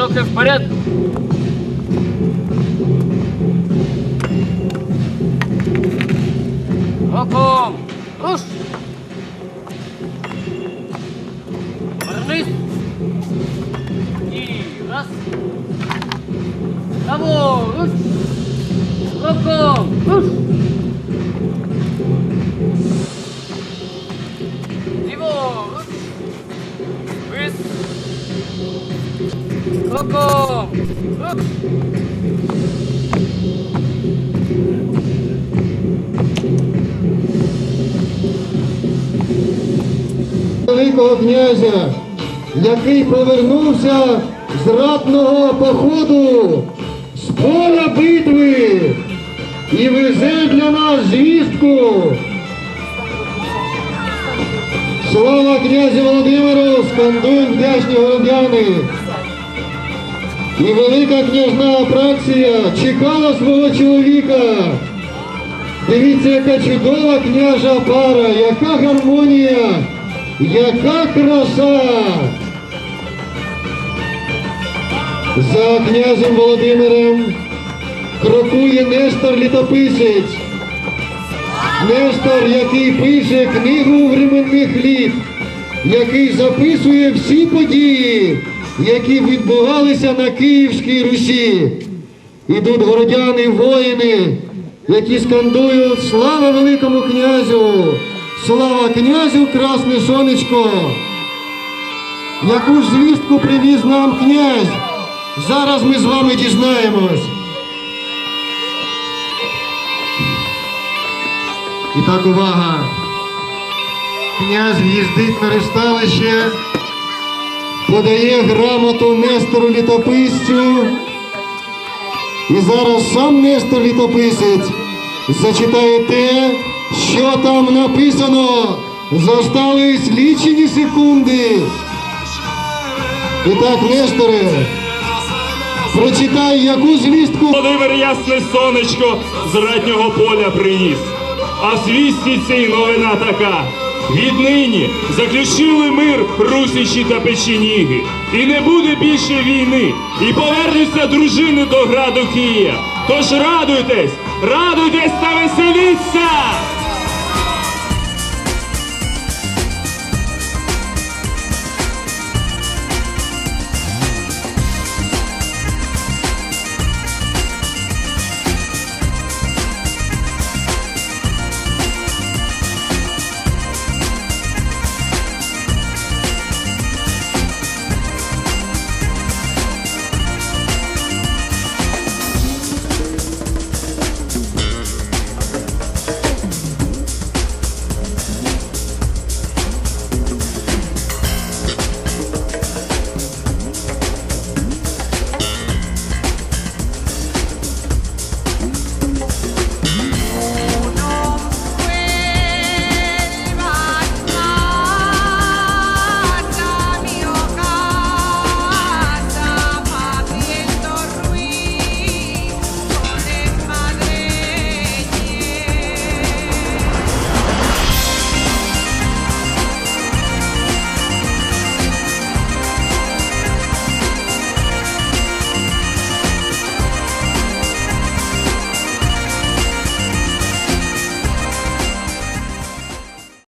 но все в порядке. Оком! Руш! Вернись! И раз! Того! Руш! Оком! Руш! Его! Руш! Выс! Кроком. Великого князя, який повернувся з ратного походу з поля битви і везе для нас звістку. Слава князю Володимиру, скандують вдячні городяни. І велика княжна Апраксія чекала свого чоловіка. Дивіться, яка чудова княжа пара, яка гармонія, яка краса. За князем Володимиром крокує Нестор Літописець. Нестор, який пише книгу временних літ, який записує всі події, які відбувалися на Київській Русі. Ідуть городяни, воїни, які скандують слава великому князю! Слава князю, красне сонечко! Яку ж звістку привіз нам князь? Зараз ми з вами дізнаємось. І так, увага. Князь в'їздить на реставище, подає грамоту Нестору літописцю. І зараз сам Нестор літописець зачитає те, що там написано. Зостались лічені секунди. І так, Несторе, прочитай, яку звістку. Володимир ясне сонечко з ратнього поля приніс. А в звісті цій новина така. Віднині заключили мир русичі та печеніги. І не буде більше війни. І повернуться дружини до граду Кія. Тож радуйтесь, радуйтесь та веселіться!